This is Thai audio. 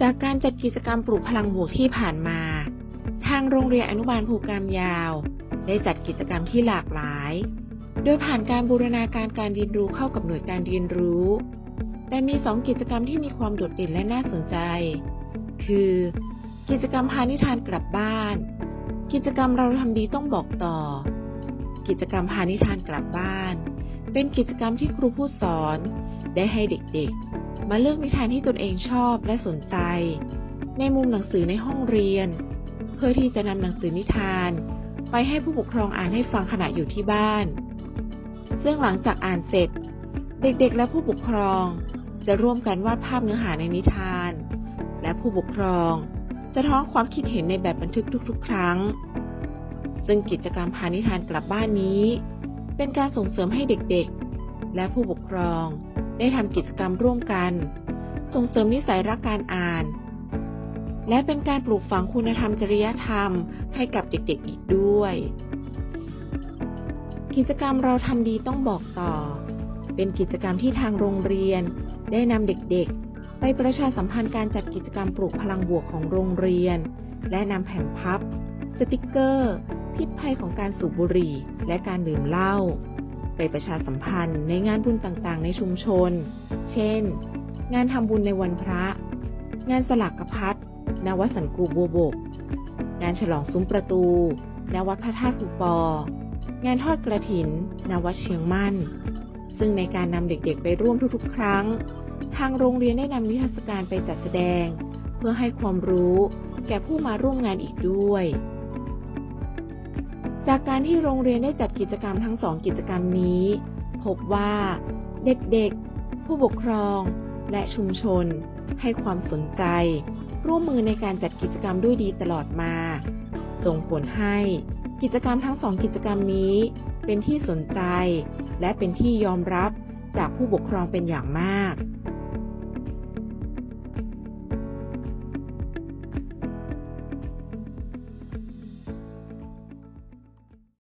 จากการจัดกิจกรรมปลูกพลังบวกที่ผ่านมา ทางโรงเรียนอนุบาลภูกามยาว ได้จัดกิจกรรมที่หลากหลาย โดยผ่านการบูรณาการการเรียนรู้เข้ากับหน่วยการเรียนรู้ แต่มีสองกิจกรรมที่มีความโดดเด่นและน่าสนใจ คือ กิจกรรมพานิทานกลับบ้าน กิจกรรมเราทำดีต้องบอกต่อ กิจกรรมพานิทานกลับบ้าน เป็นกิจกรรมที่ครูผู้สอน ได้ให้เด็กๆ มาเลือกนิทานที่ตนเองชอบและสนใจ ในมุมหนังสือในห้องเรียน เพื่อที่จะนำหนังสือนิทาน ไปให้ผู้ปกครองอ่านให้ฟังขณะอยู่ที่บ้าน ซึ่งหลังจากอ่านเสร็จ เด็กๆ และผู้ปกครองจะร่วมกันวาดภาพเนื้อหาในนิทาน และผู้ปกครองจะท้องความคิดเห็นในแบบบันทึกทุก ๆ ครั้ง ซึ่งกิจกรรมพานิทานกลับบ้านนี้ เป็นการส่งเสริมให้เด็กๆ และผู้ปกครอง ได้ทำกิจกรรมร่วมกัน ส่งเสริมนิสัยรักการอ่าน และเป็นการปลูกฝังคุณธรรมจริยธรรมให้กับเด็กๆอีกด้วย กิจกรรมเราทำดีต้องบอกต่อ เป็นกิจกรรมที่ทางโรงเรียน ได้นำเด็กๆ ไปประชาสัมพันธ์การจัดกิจกรรมปลูกพลังบวกของโรงเรียน และนำแผ่นพับ สติกเกอร์ พิษภัยของการสูบบุหรี่ และการดื่มเหล้า ไปประชาสัมพันธ์ในงานบุญต่างๆ ในชุมชน เช่น งานทำบุญในวันพระ งานสลักกพัดณวัดสันกูบัวบก งานฉลองซุ้มประตูณวัดพระธาตุภูปอ งานทอดกระถินณวัดเชียงมั่น ซึ่งในการนำเด็กๆ ไปร่วมทุกๆ ครั้ง ทางโรงเรียนได้นำนิทรรศการไปจัดแสดง เพื่อให้ความรู้แก่ผู้มาร่วมงานอีกด้วย จากการที่โรงเรียนได้จัดกิจกรรมทั้งสองกิจกรรมนี้ พบว่าเด็กๆ ผู้ปกครอง และชุมชน ให้ความสนใจ ร่วมมือในการจัดกิจกรรมด้วยดีตลอดมา ส่งผลให้กิจกรรมทั้งสองกิจกรรมนี้ เป็นที่สนใจ และเป็นที่ยอมรับจากผู้ปกครองเป็นอย่างมาก